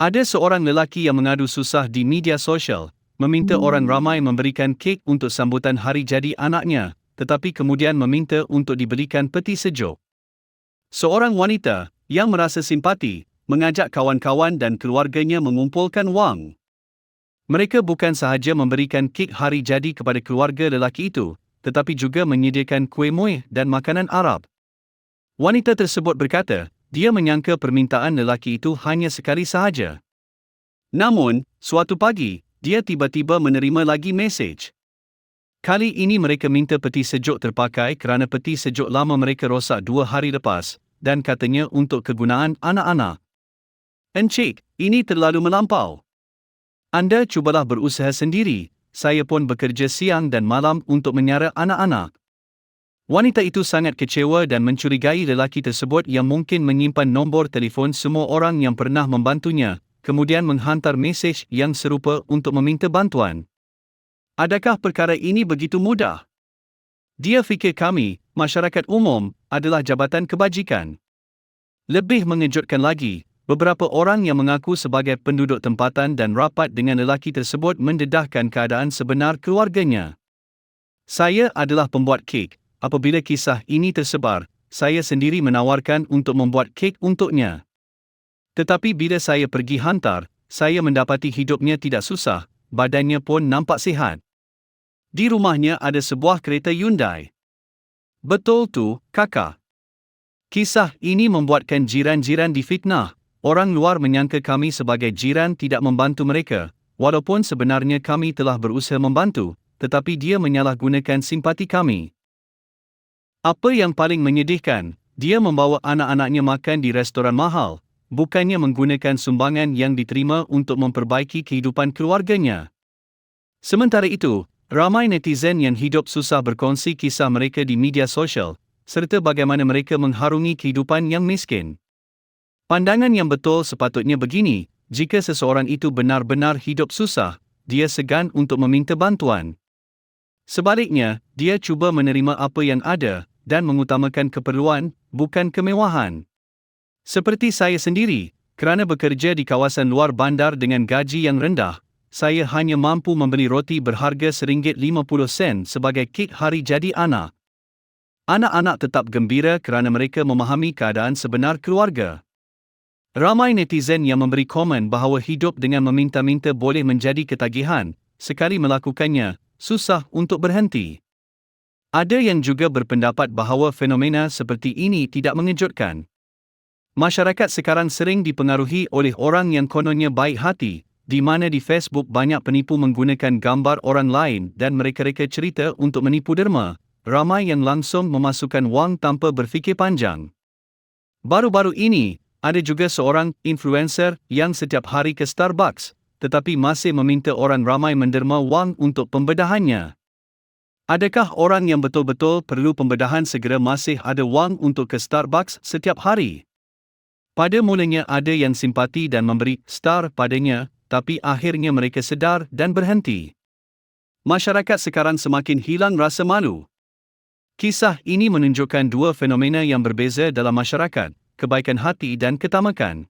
Ada seorang lelaki yang mengadu susah di media sosial, meminta orang ramai memberikan kek untuk sambutan hari jadi anaknya, tetapi kemudian meminta untuk diberikan peti sejuk. Seorang wanita yang merasa simpati mengajak kawan-kawan dan keluarganya mengumpulkan wang. Mereka bukan sahaja memberikan kek hari jadi kepada keluarga lelaki itu, tetapi juga menyediakan kuih muih dan makanan Arab. Wanita tersebut berkata, dia menyangka permintaan lelaki itu hanya sekali sahaja. Namun, suatu pagi, dia tiba-tiba menerima lagi mesej. Kali ini mereka minta peti sejuk terpakai kerana peti sejuk lama mereka rosak dua hari lepas dan katanya untuk kegunaan anak-anak. Encik, ini terlalu melampau. Anda cubalah berusaha sendiri, saya pun bekerja siang dan malam untuk menyara anak-anak. Wanita itu sangat kecewa dan mencurigai lelaki tersebut yang mungkin menyimpan nombor telefon semua orang yang pernah membantunya, kemudian menghantar mesej yang serupa untuk meminta bantuan. Adakah perkara ini begitu mudah? Dia fikir kami, masyarakat umum, adalah jabatan kebajikan. Lebih mengejutkan lagi, beberapa orang yang mengaku sebagai penduduk tempatan dan rapat dengan lelaki tersebut mendedahkan keadaan sebenar keluarganya. Saya adalah pembuat kek, apabila kisah ini tersebar, saya sendiri menawarkan untuk membuat kek untuknya. Tetapi bila saya pergi hantar, saya mendapati hidupnya tidak susah, badannya pun nampak sihat. Di rumahnya ada sebuah kereta Hyundai. Betul tu, kakak. Kisah ini membuatkan jiran-jiran difitnah. Orang luar menyangka kami sebagai jiran tidak membantu mereka, walaupun sebenarnya kami telah berusaha membantu, tetapi dia menyalahgunakan simpati kami. Apa yang paling menyedihkan, dia membawa anak-anaknya makan di restoran mahal, bukannya menggunakan sumbangan yang diterima untuk memperbaiki kehidupan keluarganya. Sementara itu, ramai netizen yang hidup susah berkongsi kisah mereka di media sosial, serta bagaimana mereka mengharungi kehidupan yang miskin. Pandangan yang betul sepatutnya begini, jika seseorang itu benar-benar hidup susah, dia segan untuk meminta bantuan. Sebaliknya, dia cuba menerima apa yang ada, dan mengutamakan keperluan, bukan kemewahan. Seperti saya sendiri, kerana bekerja di kawasan luar bandar dengan gaji yang rendah, saya hanya mampu membeli roti berharga RM1.50 sebagai kek hari jadi anak. Anak-anak tetap gembira kerana mereka memahami keadaan sebenar keluarga. Ramai netizen yang memberi komen bahawa hidup dengan meminta-minta boleh menjadi ketagihan, sekali melakukannya, susah untuk berhenti. Ada yang juga berpendapat bahawa fenomena seperti ini tidak mengejutkan. Masyarakat sekarang sering dipengaruhi oleh orang yang kononnya baik hati, di mana di Facebook banyak penipu menggunakan gambar orang lain dan mereka-reka cerita untuk menipu derma, ramai yang langsung memasukkan wang tanpa berfikir panjang. Baru-baru ini, ada juga seorang influencer yang setiap hari ke Starbucks, tetapi masih meminta orang ramai menderma wang untuk pembedahannya. Adakah orang yang betul-betul perlu pembedahan segera masih ada wang untuk ke Starbucks setiap hari? Pada mulanya ada yang simpati dan memberi star padanya, tapi akhirnya mereka sedar dan berhenti. Masyarakat sekarang semakin hilang rasa malu. Kisah ini menunjukkan dua fenomena yang berbeza dalam masyarakat, kebaikan hati dan ketamakan.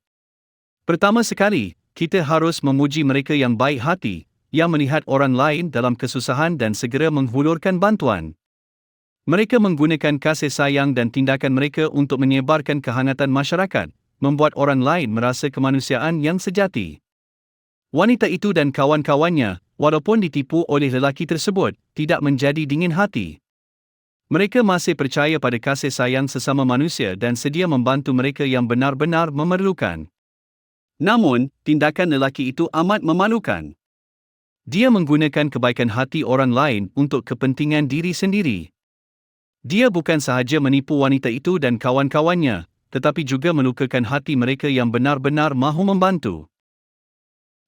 Pertama sekali, kita harus memuji mereka yang baik hati, yang melihat orang lain dalam kesusahan dan segera menghulurkan bantuan. Mereka menggunakan kasih sayang dan tindakan mereka untuk menyebarkan kehangatan masyarakat, membuat orang lain merasa kemanusiaan yang sejati. Wanita itu dan kawan-kawannya, walaupun ditipu oleh lelaki tersebut, tidak menjadi dingin hati. Mereka masih percaya pada kasih sayang sesama manusia dan sedia membantu mereka yang benar-benar memerlukan. Namun, tindakan lelaki itu amat memalukan. Dia menggunakan kebaikan hati orang lain untuk kepentingan diri sendiri. Dia bukan sahaja menipu wanita itu dan kawan-kawannya, tetapi juga melukakan hati mereka yang benar-benar mahu membantu.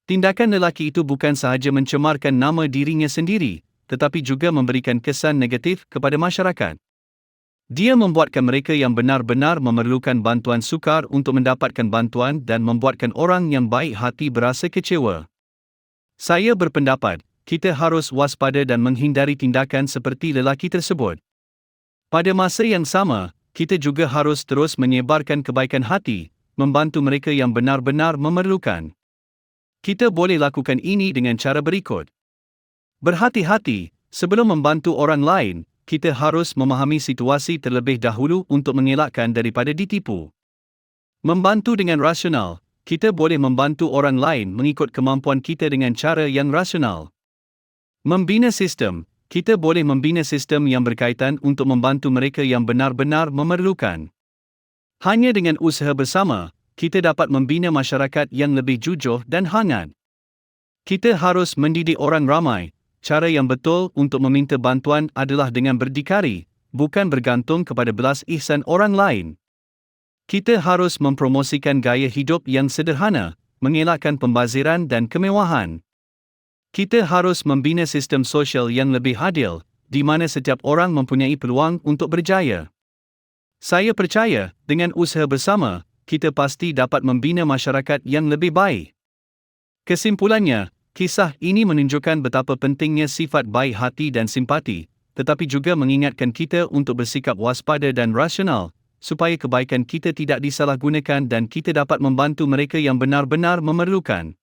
Tindakan lelaki itu bukan sahaja mencemarkan nama dirinya sendiri, tetapi juga memberikan kesan negatif kepada masyarakat. Dia membuatkan mereka yang benar-benar memerlukan bantuan sukar untuk mendapatkan bantuan dan membuatkan orang yang baik hati berasa kecewa. Saya berpendapat, kita harus waspada dan menghindari tindakan seperti lelaki tersebut. Pada masa yang sama, kita juga harus terus menyebarkan kebaikan hati, membantu mereka yang benar-benar memerlukan. Kita boleh lakukan ini dengan cara berikut. Berhati-hati, sebelum membantu orang lain, kita harus memahami situasi terlebih dahulu untuk mengelakkan daripada ditipu. Membantu dengan rasional, kita boleh membantu orang lain mengikut kemampuan kita dengan cara yang rasional. Membina sistem, kita boleh membina sistem yang berkaitan untuk membantu mereka yang benar-benar memerlukan. Hanya dengan usaha bersama, kita dapat membina masyarakat yang lebih jujur dan hangat. Kita harus mendidik orang ramai. Cara yang betul untuk meminta bantuan adalah dengan berdikari, bukan bergantung kepada belas ihsan orang lain. Kita harus mempromosikan gaya hidup yang sederhana, mengelakkan pembaziran dan kemewahan. Kita harus membina sistem sosial yang lebih adil, di mana setiap orang mempunyai peluang untuk berjaya. Saya percaya, dengan usaha bersama, kita pasti dapat membina masyarakat yang lebih baik. Kesimpulannya, kisah ini menunjukkan betapa pentingnya sifat baik hati dan simpati, tetapi juga mengingatkan kita untuk bersikap waspada dan rasional, supaya kebaikan kita tidak disalahgunakan dan kita dapat membantu mereka yang benar-benar memerlukan.